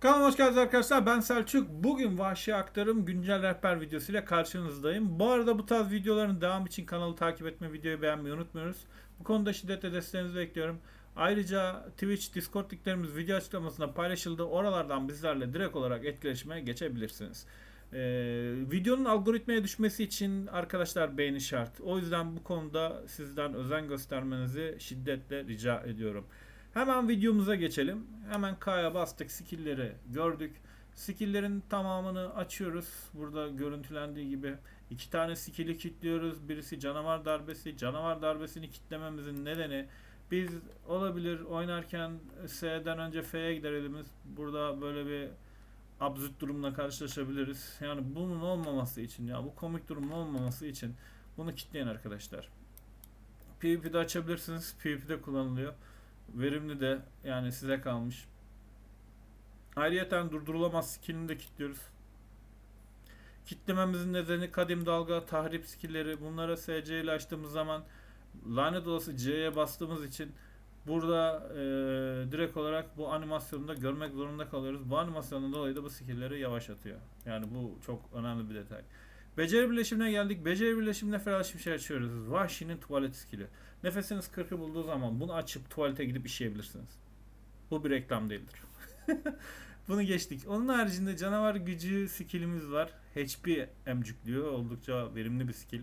Kanalıma hoş geldiniz arkadaşlar. Ben Selçuk. Bugün Vahşi Aktarım güncel rehber videosuyla karşınızdayım. Bu arada bu tarz videoların devam için kanalı takip etme, videoyu beğenmeyi unutmuyoruz. Bu konuda şiddetle desteğinizi bekliyorum. Ayrıca Twitch, Discord linklerimiz video açıklamasında paylaşıldı. Oralardan bizlerle direkt olarak etkileşime geçebilirsiniz. Ee, videonun algoritmaya düşmesi için arkadaşlar beğeni şart. O yüzden bu konuda sizden özen göstermenizi şiddetle rica ediyorum. Hemen videomuza geçelim. Hemen K'ya bastık. Skill'leri gördük. Skill'lerin tamamını açıyoruz. Burada görüntülendiği gibi iki tane skill'i kilitliyoruz. Birisi canavar darbesi. Canavar darbesini kilitlememizin nedeni biz olabilir oynarken S'den önce F'ye gider elimiz. Burada böyle bir absürt durumla karşılaşabiliriz. Yani bunun olmaması için ya bu komik durumun olmaması için bunu kilitleyin arkadaşlar. PvP'de açabilirsiniz. PvP'de kullanılıyor. Verimli de yani size kalmış. Ayrıyeten durdurulamaz skillini de kilitliyoruz. Kitlememizin nedeni kadim dalga, tahrip skillleri. Bunlara SC ile açtığımız zaman lanet olası C'ye bastığımız için burada e, direkt olarak bu animasyonu da görmek zorunda kalıyoruz. Bu animasyonun dolayı da bu skillleri yavaşlatıyor. Yani bu çok önemli bir detay. Beceri birleşimine geldik. Beceri birleşimine ferah bir şey açıyoruz. Vahşi'nin tuvalet skilli. Nefesiniz 40'ı bulduğu zaman bunu açıp tuvalete gidip işeyebilirsiniz. Bu bir reklam değildir. bunu geçtik. Onun haricinde canavar gücü skillimiz var. HP emcükliyor. Oldukça verimli bir skill.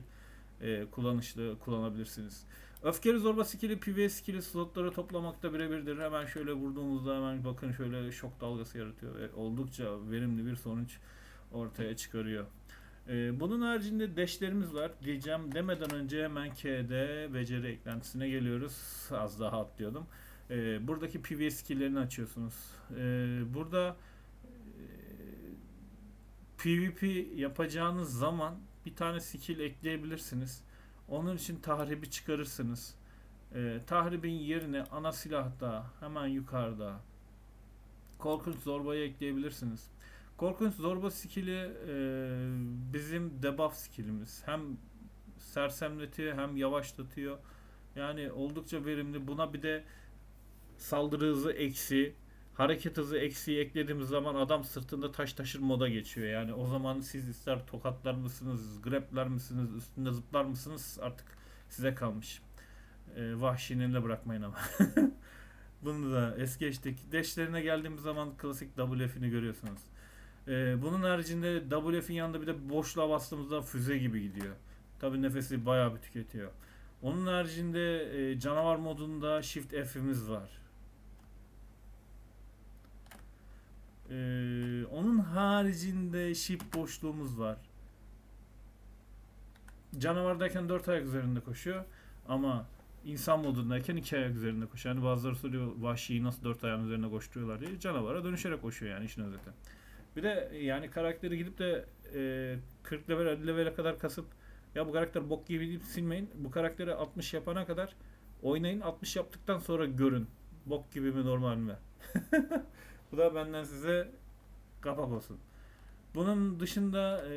Ee, kullanışlı kullanabilirsiniz. Öfkeli zorba skilli PvE skilli slotları toplamakta birebirdir. Hemen şöyle vurduğumuzda hemen bakın şöyle şok dalgası yaratıyor. Ve oldukça verimli bir sonuç ortaya çıkarıyor. Ee, bunun haricinde deşlerimiz var. Diyeceğim demeden önce hemen KD beceri eklentisine geliyoruz. Az daha atlıyordum. Ee, buradaki PvE skill'lerini açıyorsunuz. Ee, burada e, PvP yapacağınız zaman bir tane skill ekleyebilirsiniz. Onun için tahribi çıkarırsınız. Ee, tahribin yerine ana silahta hemen yukarıda korkunç zorbayı ekleyebilirsiniz. Korkunç zorba skill'i e, bizim debuff skillimiz. Hem sersemletiyor hem yavaşlatıyor. Yani oldukça verimli. Buna bir de saldırı hızı eksi, hareket hızı eksi eklediğimiz zaman adam sırtında taş taşır moda geçiyor. Yani o zaman siz ister tokatlar mısınız, grepler misiniz, üstünde zıplar mısınız artık size kalmış. E, vahşinin de bırakmayın ama. Bunu da es geçtik. Deşlerine geldiğimiz zaman klasik WF'ini görüyorsunuz. Ee, bunun haricinde WF'in yanında bir de boşluğa bastığımızda füze gibi gidiyor. Tabi nefesi bayağı bir tüketiyor. Onun haricinde e, canavar modunda Shift F'imiz var. Ee, onun haricinde Shift boşluğumuz var. Canavardayken 4 ayak üzerinde koşuyor ama insan modundayken 2 ayak üzerinde koşuyor. Yani bazıları soruyor vahşiyi nasıl 4 ayağın üzerine koşturuyorlar diye. Canavara dönüşerek koşuyor yani işin özeti. Bir de yani karakteri gidip de e, 40 level 50 level'e kadar kasıp ya bu karakter bok gibi deyip silmeyin. Bu karakteri 60 yapana kadar oynayın. 60 yaptıktan sonra görün. Bok gibi mi normal mi? bu da benden size kapak olsun. Bunun dışında e,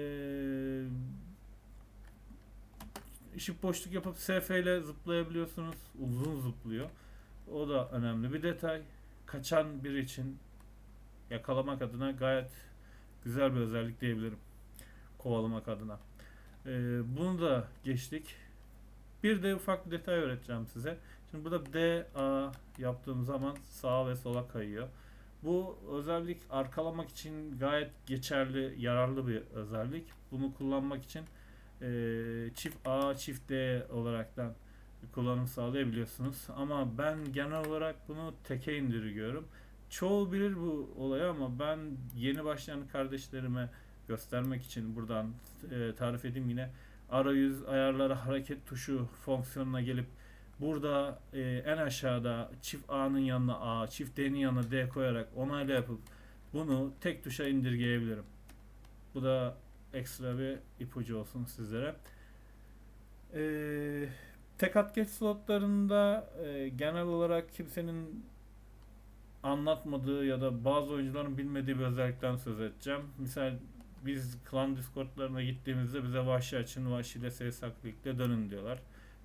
ışık boşluk yapıp SF ile zıplayabiliyorsunuz. Uzun zıplıyor. O da önemli bir detay. Kaçan biri için yakalamak adına gayet güzel bir özellik diyebilirim. Kovalamak adına. Ee, bunu da geçtik. Bir de ufak bir detay öğreteceğim size. Şimdi burada D, A yaptığım zaman sağa ve sola kayıyor. Bu özellik arkalamak için gayet geçerli, yararlı bir özellik. Bunu kullanmak için e, çift A, çift D olaraktan kullanım sağlayabiliyorsunuz. Ama ben genel olarak bunu teke indiriyorum. Çoğu bilir bu olayı ama ben yeni başlayan kardeşlerime göstermek için buradan e, tarif edeyim yine arayüz ayarları hareket tuşu fonksiyonuna gelip burada e, en aşağıda çift A'nın yanına A, çift D'nin yanına D koyarak onayla yapıp bunu tek tuşa indirgeyebilirim. Bu da ekstra bir ipucu olsun sizlere. E, tek at geç slotlarında e, genel olarak kimsenin anlatmadığı ya da bazı oyuncuların bilmediği bir özellikten söz edeceğim. Misal biz klan discordlarına gittiğimizde bize vahşi açın, vahşi ile CSA Click'le dönün diyorlar.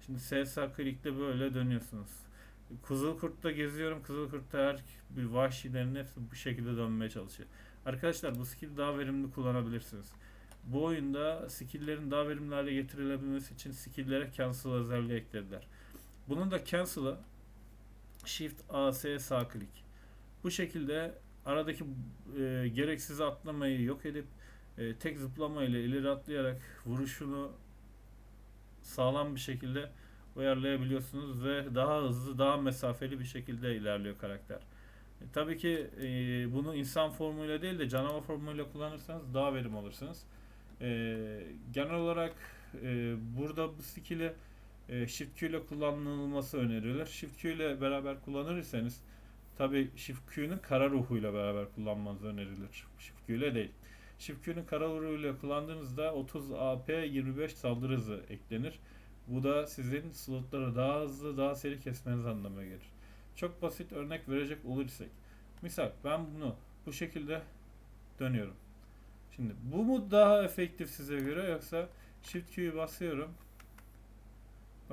Şimdi CSA Click'le böyle dönüyorsunuz. Kızılkurt'ta geziyorum. Kızılkurt'ta her bir vahşilerin hepsi bu şekilde dönmeye çalışıyor. Arkadaşlar bu skill daha verimli kullanabilirsiniz. Bu oyunda skill'lerin daha verimli hale getirilebilmesi için skill'lere cancel özelliği eklediler. Bunun da cancel'ı Shift AS sağ klik. Bu şekilde aradaki e, gereksiz atlamayı yok edip e, tek zıplama ile ileri atlayarak vuruşunu sağlam bir şekilde uyarlayabiliyorsunuz ve daha hızlı, daha mesafeli bir şekilde ilerliyor karakter. E, tabii ki e, bunu insan formuyla değil de canavar formuyla kullanırsanız daha verim alırsınız. E, genel olarak e, burada bu skill'i e, Shift Q ile kullanılması önerilir. Shift Q ile beraber kullanırsanız tabii Shift Q'nun kara ruhuyla beraber kullanmanız önerilir. Shift Q ile değil. Shift Q'nun kara ruhuyla kullandığınızda 30 AP 25 saldırı hızı eklenir. Bu da sizin slotları daha hızlı, daha seri kesmeniz anlamına gelir. Çok basit örnek verecek olursak. Misal ben bunu bu şekilde dönüyorum. Şimdi bu mu daha efektif size göre yoksa Shift Q'yu basıyorum.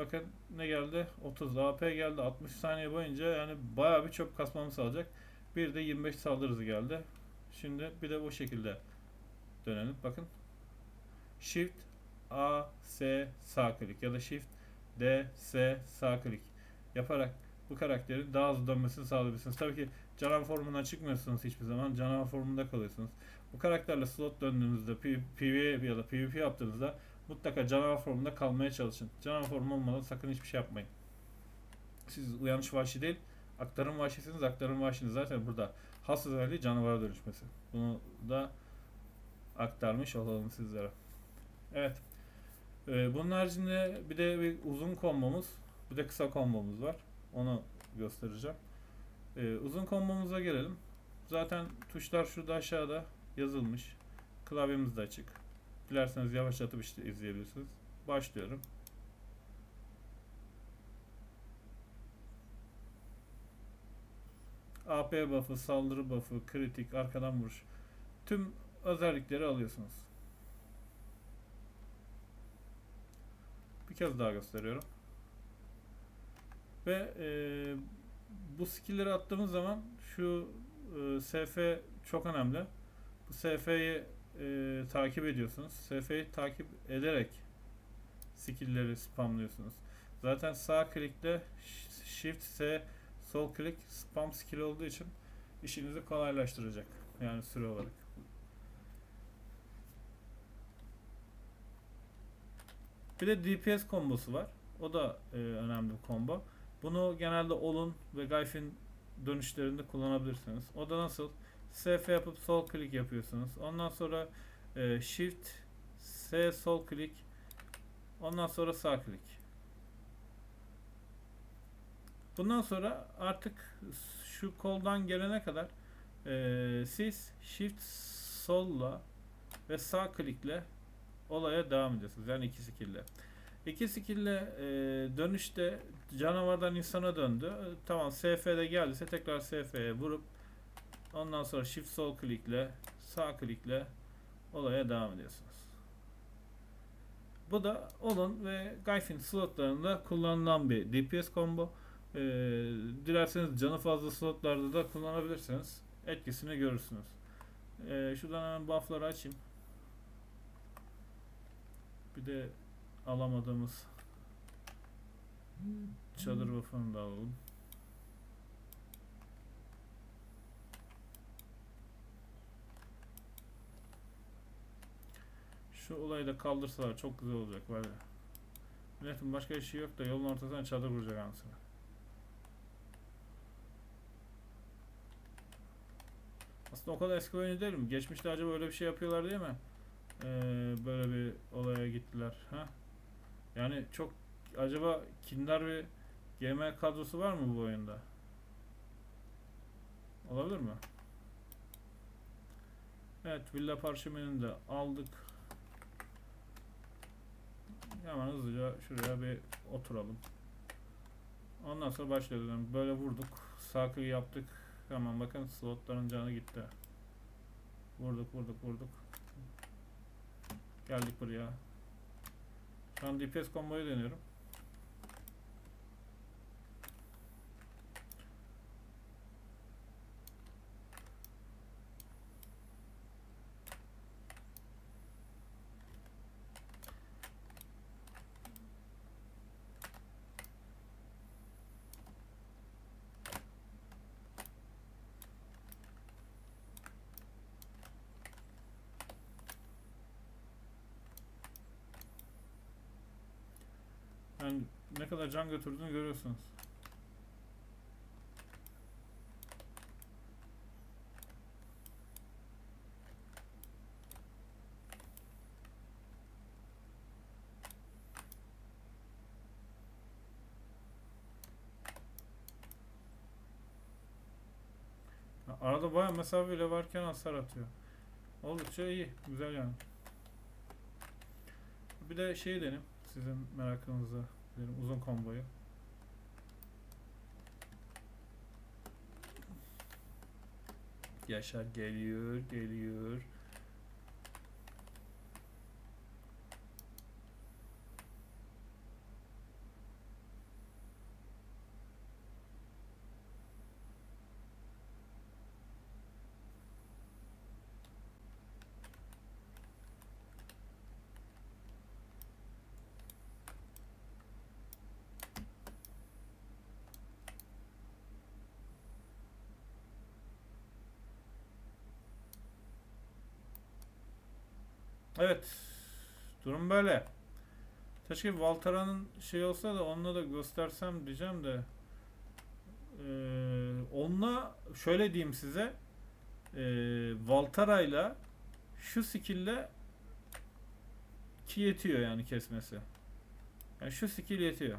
Bakın ne geldi? 30 AP geldi. 60 saniye boyunca yani bayağı bir çok kasmamı sağlayacak. Bir de 25 saldırı geldi. Şimdi bir de bu şekilde dönelim. Bakın. Shift A S sağ klik ya da Shift D S sağ klik yaparak bu karakterin daha hızlı dönmesini sağlayabilirsiniz. Tabii ki canavar formundan çıkmıyorsunuz hiçbir zaman. Canavar formunda kalıyorsunuz. Bu karakterle slot döndüğünüzde PvE ya da PvP yaptığınızda mutlaka canavar formunda kalmaya çalışın. Canavar formu olmadan sakın hiçbir şey yapmayın. Siz uyanış vahşi değil, aktarım vahşisiniz. Aktarım vahşiniz zaten burada has özelliği canavara dönüşmesi. Bunu da aktarmış olalım sizlere. Evet. Ee, bunun haricinde bir de bir uzun kombomuz, bir de kısa kombomuz var. Onu göstereceğim. Ee, uzun kombomuza gelelim. Zaten tuşlar şurada aşağıda yazılmış. Klavyemiz de açık. Dilerseniz yavaşlatıp işte izleyebilirsiniz. Başlıyorum. AP buff'ı, saldırı buff'ı, kritik, arkadan vuruş. Tüm özellikleri alıyorsunuz. Bir kez daha gösteriyorum. Ve e, bu skill'leri attığımız zaman şu e, SF çok önemli. Bu SF'yi e, takip ediyorsunuz. SF'yi takip ederek skill'leri spamlıyorsunuz. Zaten sağ klikle Shift S sol klik spam skill olduğu için işinizi kolaylaştıracak. Yani süre olarak. Bir de DPS kombosu var. O da e, önemli bir combo. Bunu genelde Olun ve Gayf'in dönüşlerinde kullanabilirsiniz. O da nasıl? SF yapıp sol klik yapıyorsunuz. Ondan sonra e, Shift S sol klik ondan sonra sağ klik. Bundan sonra artık şu koldan gelene kadar e, siz Shift solla ve sağ klikle olaya devam ediyorsunuz. Yani iki skill'le. İki skill'le e, dönüşte canavardan insana döndü. E, tamam SF'de geldiyse tekrar SF'ye vurup ondan sonra shift sol klikle sağ klikle olaya devam ediyorsunuz. Bu da Olun ve Gayfin slotlarında kullanılan bir DPS combo. E, dilerseniz canı fazla slotlarda da kullanabilirsiniz. Etkisini görürsünüz. E, şuradan hemen buff'ları açayım. Bir de alamadığımız çadır buff'ını da alalım. Şu olayı da kaldırsalar çok güzel olacak var ya. Milletin başka işi yok da yolun ortasına çadır kuracak anasını. Aslında o kadar eski oyuncu değilim. Geçmişte acaba öyle bir şey yapıyorlar değil mi? Ee, böyle bir olaya gittiler. Ha? Yani çok acaba kindar bir GM kadrosu var mı bu oyunda? Olabilir mi? Evet, Villa Parşömen'ini de aldık. Hemen hızlıca şuraya bir oturalım. Ondan sonra başlayalım. Böyle vurduk. Sağ yaptık. Hemen bakın slotların canı gitti. Vurduk vurduk vurduk. Geldik buraya. Şu an DPS komboyu deniyorum. Ne kadar can götürdüğünü görüyorsunuz. Arada bayağı mesafe bile varken hasar atıyor. Oldukça iyi. Güzel yani. Bir de şey dedim. Sizin merakınızı dedim. Uzun komboyu. Yaşar geliyor, geliyor. Evet. Durum böyle. Keşke Valtara'nın şey olsa da onunla da göstersem diyeceğim de ee, onunla şöyle diyeyim size ee, Valtara'yla şu skill'le ki yetiyor yani kesmesi. Yani şu skill yetiyor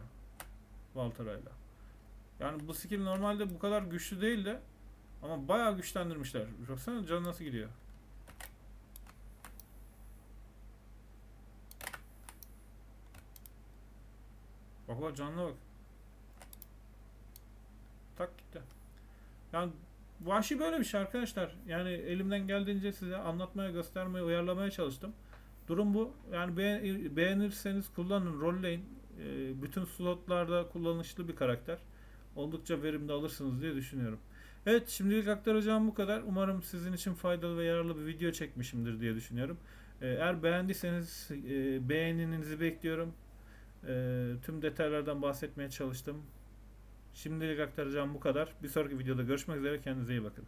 Valtara'yla. Yani bu skill normalde bu kadar güçlü değil de ama bayağı güçlendirmişler. Baksana canı nasıl gidiyor. Bak canına bak. Tak gitti. Yani vahşi böyle bir şey arkadaşlar. Yani elimden geldiğince size anlatmaya, göstermeye, uyarlamaya çalıştım. Durum bu. Yani beğen- beğenirseniz kullanın, rolleyin. Ee, bütün slotlarda kullanışlı bir karakter. Oldukça verimli alırsınız diye düşünüyorum. Evet şimdilik aktaracağım bu kadar. Umarım sizin için faydalı ve yararlı bir video çekmişimdir diye düşünüyorum. Ee, eğer beğendiyseniz e, beğeninizi bekliyorum. Ee, tüm detaylardan bahsetmeye çalıştım. Şimdilik aktaracağım bu kadar. Bir sonraki videoda görüşmek üzere. Kendinize iyi bakın.